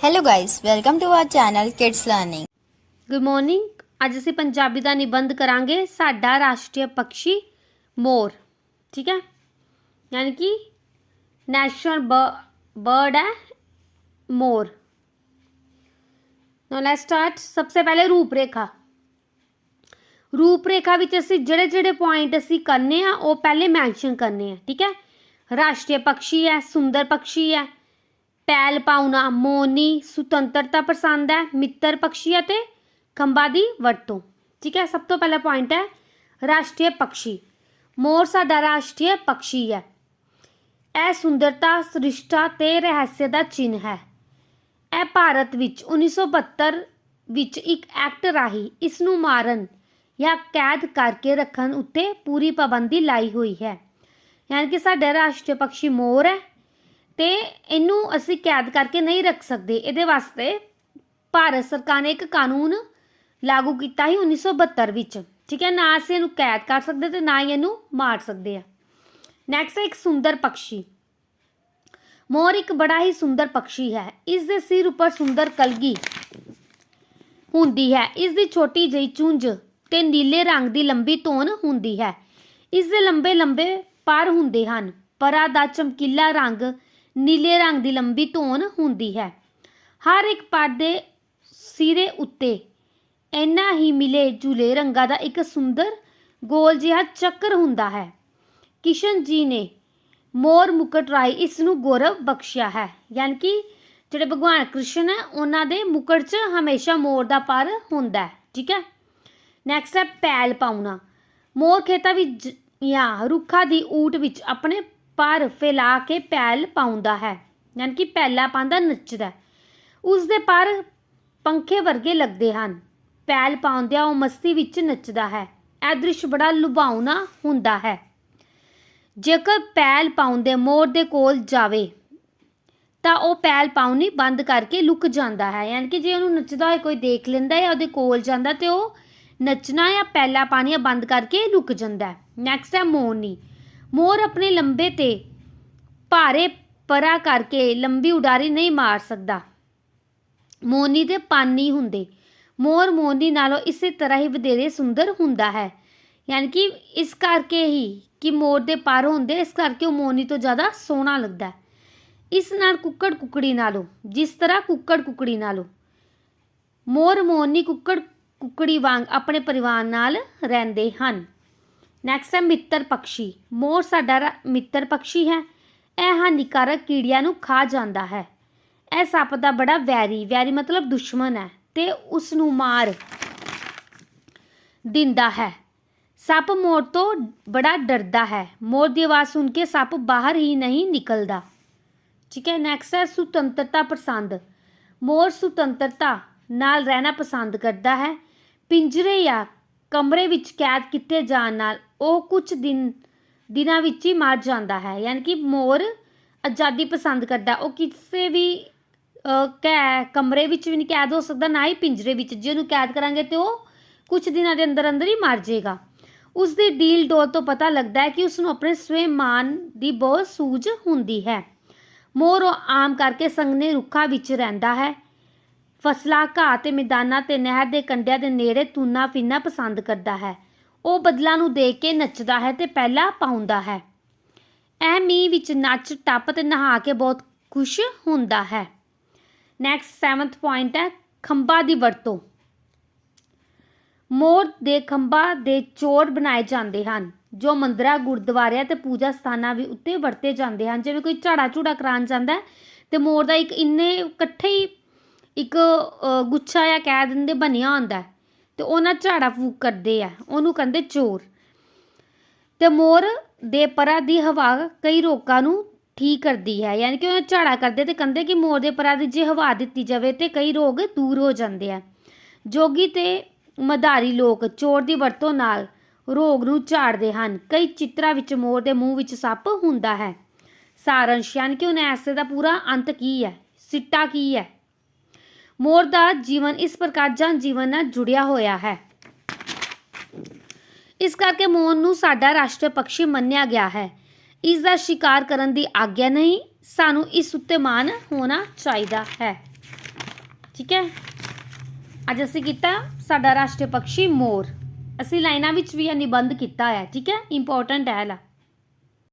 Hello guys, welcome to our channel Kids Learning. Good morning ਅੱਜ ਅਸੀਂ ਪੰਜਾਬੀ ਦਾ ਨਿਬੰਧ ਕਰਾਂਗੇ ਸਾਡਾ ਰਾਸ਼ਟਰੀ ਪੰਛੀ ਮੋਰ ਠੀਕ ਹੈ ਯਾਨੀ ਕਿ ਨੈਸ਼ਨਲ ਬਰਡ ਹੈ ਮੋਰ ਨਾਓ ਲੈਟਸ ਸਟਾਰਟ ਸਭ ਤੋਂ ਪਹਿਲੇ ਰੂਪਰੇਖਾ ਰੂਪਰੇਖਾ ਵਿੱਚ ਅਸੀਂ ਜਿਹੜੇ ਜਿਹੜੇ ਪੁਆਇੰਟ ਅਸੀਂ ਕਰਨੇ ਆ ਉਹ ਪਹਿਲੇ ਮੈਂਸ਼ਨ ਕਰਨੇ ਆ ਠੀਕ ਹੈ ਰਾਸ਼ਟਰੀ ਪੰਛੀ ਹੈ ਸੁੰਦਰ ਪੰਛੀ ਹੈ ਪੈਲ ਪਾਉਣਾ ਮੋਨੀ ਸੁਤੰਤਰਤਾ ਪਸੰਦ ਹੈ, ਮਿੱਤਰ ਪਕਸ਼ੀ ਅਤੇ ਖੰਭਾਂ ਦੀ ਵਰਤੋਂ। ਠੀਕ ਹੈ, ਸਭ ਤੋਂ ਪਹਿਲਾ ਪੁਆਇੰਟ ਹੈ, ਰਾਸ਼ਟਰੀ ਪਕਸ਼ੀ ਮੋਰ ਸਾਡਾ ਰਾਸ਼ਟਰੀ ਪਕਸ਼ੀ ਹੈ। ਇਹ ਸੁੰਦਰਤਾ, ਸ੍ਰਿਸ਼ਟਾ ਤੇ ਰਹੱਸ ਦਾ ਚਿੰਨ੍ਹ ਹੈ। ਇਹ ਭਾਰਤ ਵਿੱਚ 1972 ਵਿੱਚ ਇੱਕ ਐਕਟ ਰਾਹੀਂ ਇਸ ਨੂੰ ਮਾਰਨ ਜਾਂ ਕੈਦ ਕਰਕੇ ਰੱਖਣ ਉੱਤੇ ਪੂਰੀ ਪਾਬੰਦੀ ਲਾਈ ਹੋਈ ਹੈ। ਯਾਨੀ ਕਿ ਸਾਡਾ ਰਾਸ਼ਟਰੀ ਪੰਛੀ ਮੋਰ ਹੈ। ਤੇ ਇਹਨੂੰ ਅਸੀਂ ਕੈਦ ਕਰਕੇ ਨਹੀਂ ਰੱਖ ਸਕਦੇ। ਇਹਦੇ ਵਾਸਤੇ ਭਾਰਤ ਸਰਕਾਰ ਨੇ ਇੱਕ ਕਾਨੂੰਨ ਲਾਗੂ ਕੀਤਾ ਸੀ 1972 ਵਿੱਚ। ਠੀਕ ਹੈ, ਨਾ ਅਸੀਂ ਇਹਨੂੰ ਕੈਦ ਕਰ ਸਕਦੇ ਤੇ ਨਾ ਹੀ ਇਹਨੂੰ ਮਾਰ ਸਕਦੇ ਆ। ਨੈਕਸਟ ਹੈ, ਇੱਕ ਸੁੰਦਰ ਪੰਛੀ ਮੋਰ ਇੱਕ ਬੜਾ ਹੀ ਸੁੰਦਰ ਪੰਛੀ ਹੈ। ਇਸ ਦੇ ਸਿਰ ਉੱਪਰ ਸੁੰਦਰ ਕਲਗੀ ਹੁੰਦੀ ਹੈ। ਇਸ ਦੀ ਛੋਟੀ ਜਿਹੀ ਚੁੰਝ ਤੇ ਨੀਲੇ ਰੰਗ ਦੀ ਲੰਬੀ ਧੌਣ ਹੁੰਦੀ ਹੈ। ਇਸ ਦੇ ਲੰਬੇ ਲੰਬੇ ਪਰ ਹੁੰਦੇ ਹਨ। ਪਰਾਂ ਦਾ ਚਮਕੀਲਾ ਰੰਗ ਨੀਲੇ ਰੰਗ ਦੀ ਲੰਬੀ ਧੌਣ ਹੁੰਦੀ ਹੈ। ਹਰ ਇੱਕ ਪਰ ਦੇ ਸਿਰੇ ਉੱਤੇ ਇੰਨਾ ਹੀ ਮਿਲੇ ਜੁਲੇ ਰੰਗਾਂ ਦਾ ਇੱਕ ਸੁੰਦਰ ਗੋਲ ਜਿਹਾ ਚੱਕਰ ਹੁੰਦਾ ਹੈ। ਕਿਸ਼ਨ ਜੀ ਨੇ ਮੋਰ ਮੁਕਟ ਰਾਈ ਇਸ ਨੂੰ ਗੌਰਵ ਬਖਸ਼ਿਆ ਹੈ। ਯਾਨੀ ਕਿ ਜਿਹੜੇ ਭਗਵਾਨ ਕ੍ਰਿਸ਼ਨ ਹੈ, ਉਹਨਾਂ ਦੇ ਮੁਕਟ 'ਚ ਹਮੇਸ਼ਾ ਮੋਰ ਦਾ ਪਰ ਹੁੰਦਾ ਹੈ। ਠੀਕ ਹੈ? ਨੈਕਸਟ ਹੈ ਪੈਲ ਪਾਉਣਾ। ਮੋਰ ਖੇਤਾਂ ਵਿੱਚ ਜਾਂ ਰੁੱਖਾਂ ਦੀ ਊਟ ਵਿੱਚ ਆਪਣੇ ਪਰ ਫੈਲਾ ਕੇ ਪੈਲ ਪਾਉਂਦਾ ਹੈ, ਯਾਨੀ ਕਿ ਪੈਲਾ ਪਾਉਂਦਾ, ਨੱਚਦਾ ਹੈ। ਉਸ ਦੇ ਪਰ ਪੰਖੇ ਵਰਗੇ ਲੱਗਦੇ ਹਨ। ਪੈਲ ਪਾਉਂਦਿਆਂ ਉਹ ਮਸਤੀ ਵਿੱਚ ਨੱਚਦਾ ਹੈ। ਇਹ ਦ੍ਰਿਸ਼ ਬੜਾ ਲੁਭਾਉਣਾ ਹੁੰਦਾ ਹੈ। ਜੇਕਰ ਪੈਲ ਪਾਉਂਦੇ ਮੋਰ ਦੇ ਕੋਲ ਜਾਵੇ, ਤਾਂ ਉਹ ਪੈਲ ਪਾਉਣੀ ਬੰਦ ਕਰਕੇ ਲੁਕ ਜਾਂਦਾ ਹੈ। ਯਾਨੀ ਕਿ ਜੇ ਉਹਨੂੰ ਨੱਚਦਾ ਹੋਏ, ਕੋਈ ਦੇਖ ਲੈਂਦਾ ਹੈ ਉਹਦੇ ਕੋਲ ਜਾਂਦਾ, ਤੇ ਉਹ ਨੱਚਣਾ ਜਾਂ ਪੈਲਾ ਪਾਣੀਆਂ ਬੰਦ ਕਰਕੇ ਲੁਕ ਜਾਂਦਾ ਹੈ। ਨੈਕਸਟ ਹੈ ਮੋਰਨੀ। ਮੋਰ ਆਪਣੇ ਲੰਬੇ ਤੇ ਭਾਰੇ ਪਰਾ ਕਰਕੇ ਲੰਬੀ ਉਡਾਰੀ ਨਹੀਂ ਮਾਰ ਸਕਦਾ। ਮੋਰਨੀ ਦੇ ਪਾਨੀ ਹੁੰਦੇ। ਮੋਰ ਮੋਰਨੀ ਨਾਲੋਂ ਇਸੇ ਤਰ੍ਹਾਂ ਹੀ ਵਧੇਰੇ ਸੁੰਦਰ ਹੁੰਦਾ ਹੈ। ਯਾਨੀ ਕਿ ਇਸ ਕਰਕੇ ਹੀ ਕਿ ਮੋਰ ਦੇ ਪਰ ਹੁੰਦੇ, ਇਸ ਕਰਕੇ ਉਹ ਮੋਰਨੀ ਤੋਂ ਜ਼ਿਆਦਾ ਸੋਹਣਾ ਲੱਗਦਾ ਹੈ। ਇਸ ਨਾਲ ਕੁੱਕੜ ਕੁੱਕੜੀ ਨਾਲੋਂ, ਜਿਸ ਤਰ੍ਹਾਂ ਕੁੱਕੜ ਕੁੱਕੜੀ ਨਾਲੋਂ। ਮੋਰ ਮੋਰਨੀ ਕੁੱਕੜ ਕੁੱਕੜੀ ਵਾਂਗ ਆਪਣੇ ਪਰਿਵਾਰ ਨਾਲ ਰਹਿੰਦੇ ਹਨ। ਨੈਕਸਟ ਹੈ ਮਿੱਤਰ ਪੰਛੀ ਮੋਰ ਸਾਡਾ ਰਾ- ਮਿੱਤਰ ਪੰਛੀ ਹੈ। ਇਹ ਹਾਨੀਕਾਰਕ ਕੀੜਿਆਂ ਨੂੰ ਖਾ ਜਾਂਦਾ ਹੈ। ਇਹ ਸੱਪ ਦਾ ਬੜਾ ਵੈਰੀ ਵੈਰੀ ਮਤਲਬ ਦੁਸ਼ਮਣ ਹੈ ਤੇ ਉਸ ਨੂੰ ਮਾਰ ਦਿੰਦਾ ਹੈ। ਸੱਪ ਮੋਰ ਤੋਂ ਬੜਾ ਡਰਦਾ ਹੈ। ਮੋਰ ਦੀ ਆਵਾਜ਼ ਸੁਣ ਕੇ ਸੱਪ ਬਾਹਰ ਹੀ ਨਹੀਂ ਨਿਕਲਦਾ। ਠੀਕ ਹੈ ਨੈਕਸਟ ਹੈ ਸੁਤੰਤਰਤਾ ਪਸੰਦ। ਮੋਰ ਸੁਤੰਤਰਤਾ ਨਾਲ ਰਹਿਣਾ ਪਸੰਦ ਕਰਦਾ ਹੈ। ਪਿੰਜਰੇ ਜਾਂ ਕਮਰੇ ਵਿੱਚ ਕੈਦ ਕੀਤੇ ਜਾਣ ਨਾਲ ਉਹ ਕੁਝ ਦਿਨ, ਦਿਨਾਂ ਵਿੱਚ ਹੀ ਮਰ ਜਾਂਦਾ ਹੈ। ਯਾਨੀ ਕਿ ਮੋਰ ਆਜ਼ਾਦੀ ਪਸੰਦ ਕਰਦਾ। ਉਹ ਕਿਸੇ ਵੀ ਕੈ, ਕਮਰੇ ਵਿੱਚ ਵੀ ਨਹੀਂ ਕੈਦ ਹੋ ਸਕਦਾ, ਨਾ ਹੀ ਪਿੰਜਰੇ ਵਿੱਚ। ਜੇ ਉਹਨੂੰ ਕੈਦ ਕਰਾਂਗੇ ਤੇ ਉਹ ਕੁਝ ਦਿਨਾਂ ਦੇ ਅੰਦਰ ਅੰਦਰ ਹੀ ਮਰ ਜਾਏਗਾ। ਉਸ ਦੀ ਡੀਲ ਡੋਲ ਤੋਂ ਪਤਾ ਲੱਗਦਾ ਹੈ ਕਿ ਉਸ ਨੂੰ ਆਪਣੇ ਸਵੈਮਾਨ ਦੀ ਬਹੁਤ ਸੂਝ ਹੁੰਦੀ ਹੈ। ਮੋਰ ਉਹ ਆਮ ਕਰਕੇ ਸੰਘਣੇ ਰੁੱਖਾਂ ਵਿੱਚ ਰਹਿੰਦਾ ਹੈ। ਫਸਲਾਂ, ਘਾਹ ਤੇ ਮੈਦਾਨਾਂ ਤੇ ਨਹਿਰ ਦੇ ਕੰਢਿਆਂ ਦੇ ਨੇੜੇ ਤੁਰਨਾ ਫਿਰਨਾ ਪਸੰਦ ਕਰਦਾ ਹੈ। ਉਹ ਬਦਲਾਂ ਨੂੰ ਦੇਖ ਕੇ ਨੱਚਦਾ ਹੈ ਤੇ ਪਹਿਲਾ ਪਾਉਂਦਾ ਹੈ। ਇਹ ਮੀਂਹ ਵਿੱਚ ਨੱਚ, ਟੱਪ ਤੇ ਨਹਾ ਕੇ ਬਹੁਤ ਖੁਸ਼ ਹੁੰਦਾ ਹੈ। ਨੈਕਸਟ 7th ਪੁਆਇੰਟ ਹੈ, ਖੰਭਾਂ ਦੀ ਵਰਤੋਂ। ਮੋਰ ਦੇ ਖੰਭਾਂ ਦੇ ਚੋਰ ਬਣਾਏ ਜਾਂਦੇ ਹਨ, ਜੋ ਮੰਦਰਾਂ, ਗੁਰਦੁਆਰਿਆਂ ਤੇ ਪੂਜਾ ਸਥਾਨਾਂ ਵੀ ਉੱਤੇ ਵਰਤੇ ਜਾਂਦੇ ਹਨ। ਜਿਵੇਂ ਕੋਈ ਝਾੜਾ ਝੂੜਾ ਕਰਾਉਣ ਜਾਂਦਾ ਹੈ ਤੇ ਮੋਰ ਦਾ ਇੱਕ ਇੰਨੇ ਇਕੱਠੇ ਹੀ ਇੱਕ ਗੁੱਛਾ ਜਾਂ ਕਹਿ ਦਿੰਦੇ ਬਣਿਆ ਹੁੰਦਾ ਹੈ। ਤੇ ਉਹਨਾਂ ਝਾੜਾ ਫੂਕ ਕਰਦੇ ਆ, ਉਹਨੂੰ ਕਹਿੰਦੇ ਚੋਰ। ਤੇ ਮੋਰ ਦੇ ਪਰਾਂ ਦੀ ਹਵਾ ਕਈ ਰੋਗਾਂ ਨੂੰ ਠੀਕ ਕਰਦੀ ਹੈ, ਯਾਨੀ ਕਿ ਉਹ ਝਾੜਾ ਕਰਦੇ ਤੇ ਕਹਿੰਦੇ ਕਿ ਮੋਰ ਦੇ ਪਰਾਂ ਦੀ ਜੇ ਹਵਾ ਦਿੱਤੀ ਜਾਵੇ ਤੇ ਕਈ ਰੋਗ ਦੂਰ ਹੋ ਜਾਂਦੇ ਆ। ਜੋਗੀ ਤੇ ਮਦਾਰੀ ਲੋਕ ਚੋਰ ਦੀ ਵਰਤੋਂ ਨਾਲ ਰੋਗ ਨੂੰ ਝਾੜਦੇ ਹਨ। ਕਈ ਚਿੱਤਰਾਂ ਵਿੱਚ ਮੋਰ ਦੇ ਮੂੰਹ ਵਿੱਚ ਸੱਪ ਹੁੰਦਾ ਹੈ। ਸਾਰੰਸ਼, ਯਾਨੀ ਕਿ ਉਹਨਾਂ ਐਸੇ ਦਾ ਪੂਰਾ ਅੰਤ ਕੀ ਹੈ? ਸਿੱਟਾ ਕੀ ਹੈ? ਮੋਰ ਦਾ ਜੀਵਨ ਇਸ ਪ੍ਰਕਾਰ ਜਨ ਜੀਵਨ ਨਾਲ ਜੁੜਿਆ ਹੋਇਆ ਹੈ। ਇਸ ਕਰਕੇ ਮੋਰ ਨੂੰ ਸਾਡਾ ਰਾਸ਼ਟਰੀ ਪੰਛੀ ਮੰਨਿਆ ਗਿਆ ਹੈ। ਇਸ ਦਾ ਸ਼ਿਕਾਰ ਕਰਨ ਦੀ ਆਗਿਆ ਨਹੀਂ, ਸਾਨੂੰ ਇਸ ਉੱਤੇ ਮਾਣ ਹੋਣਾ ਚਾਹੀਦਾ ਹੈ। ਠੀਕ ਹੈ? ਅੱਜ ਅਸੀਂ ਕੀਤਾ ਸਾਡਾ ਰਾਸ਼ਟਰੀ ਪੰਛੀ ਮੋਰ। ਅਸੀਂ ਲਾਈਨਾਂ ਵਿੱਚ ਵੀ ਇਹ ਨਿਬੰਧ ਕੀਤਾ ਹੈ। ਠੀਕ ਹੈ? ਇੰਪੋਰਟੈਂਟ ਹੈ ਲਾ